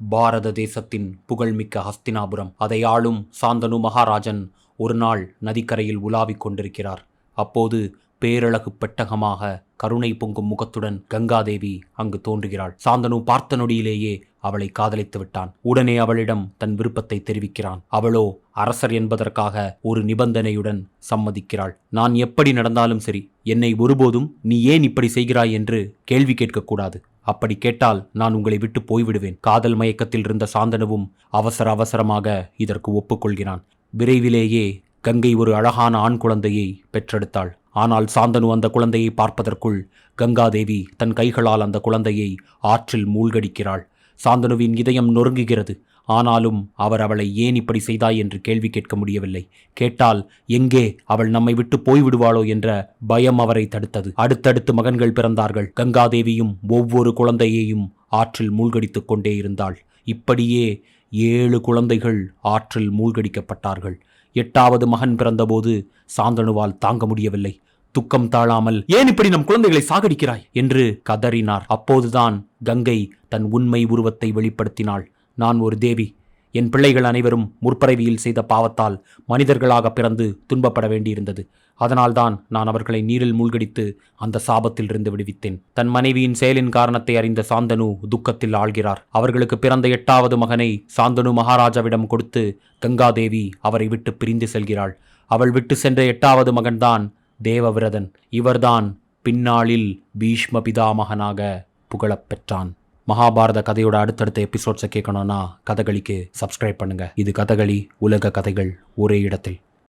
பாரத தேசத்தின் புகழ்மிக்க ஹஸ்தினாபுரம். அதை ஆளும் சாந்தனு மகாராஜன் ஒரு நாள் நதிக்கரையில் உலாவிக் கொண்டிருக்கிறார். அப்போது பேரழகு பெட்டகமாக கருணை பொங்கும் முகத்துடன் கங்காதேவி அங்கு தோன்றுகிறாள். சாந்தனு பார்த்த நொடியிலேயே அவளை காதலித்து விட்டான். உடனே அவளிடம் தன் விருப்பத்தை தெரிவிக்கிறான். அவளோ அரசர் என்பதற்காக ஒரு நிபந்தனையுடன் சம்மதிக்கிறாள். நான் எப்படி நடந்தாலும் சரி என்னை ஒருபோதும் நீ ஏன் இப்படி செய்கிறாய்? என்று கேள்வி கேட்கக்கூடாது. அப்படி கேட்டால் நான் உங்களை விட்டு போய்விடுவேன். காதல் மயக்கத்தில் இருந்த சாந்தனுவும் அவசர அவசரமாக இதற்கு ஒப்புக்கொள்கிறான். விரைவிலேயே கங்கை ஒரு அழகான ஆண் குழந்தையை பெற்றெடுத்தாள். ஆனால் சாந்தனு அந்த குழந்தையை பார்ப்பதற்குள் கங்காதேவி தன் கைகளால் அந்த குழந்தையை ஆற்றில் மூழ்கடிக்கிறாள். சாந்தனுவின் இதயம் நொறுங்குகிறது. ஆனாலும் அவர் அவளை ஏன் இப்படி செய்தாய் என்று கேள்வி கேட்க முடியவில்லை. கேட்டால் எங்கே அவள் நம்மை விட்டு போய்விடுவாளோ என்ற பயம் அவரை தடுத்தது. அடுத்தடுத்து மகன்கள் பிறந்தார்கள். கங்காதேவியும் ஒவ்வொரு குழந்தையையும் ஆற்றில் மூழ்கடித்துக் கொண்டே இருந்தாள். இப்படியே ஏழு குழந்தைகள் ஆற்றில் மூழ்கடிக்கப்பட்டார்கள். எட்டாவது மகன் பிறந்தபோது சாந்தனுவால் தாங்க முடியவில்லை. துக்கம் தாழாமல் ஏன் இப்படி நம் குழந்தைகளை சாகடிக்கிறாய்? என்று கதறினார். அப்போதுதான் கங்கை தன் உண்மை உருவத்தை வெளிப்படுத்தினாள். நான் ஒரு தேவி. என் பிள்ளைகள் அனைவரும் முற்பிறவியில் செய்த பாவத்தால் மனிதர்களாக பிறந்து துன்பப்பட வேண்டியிருந்தது. அதனால்தான் நான் அவர்களை நீரில் மூழ்கடித்து அந்த சாபத்திலிருந்து விடுவித்தேன். தன் மனைவியின் செயலின் காரணத்தை அறிந்த சாந்தனு துக்கத்தில் ஆழ்கிறார் அவர்களுக்கு பிறந்த எட்டாவது மகனை சாந்தனு மகாராஜாவிடம் கொடுத்து கங்காதேவி அவரை விட்டு பிரிந்து செல்கிறாள். அவள் விட்டு சென்ற எட்டாவது மகன்தான் தேவவிரதன். இவர்தான் பின்னாளில் பீஷ்ம பிதாமகனாக புகழப் பெற்றான். மகாபாரத கதையோட அடுத்தடுத்த எபிசோட்ஸை கேட்கணும்னா கதகளிக்கு சப்ஸ்கிரைப் பண்ணுங்கள் இது கதகளி உலக கதைகள் ஒரே இடத்தில்.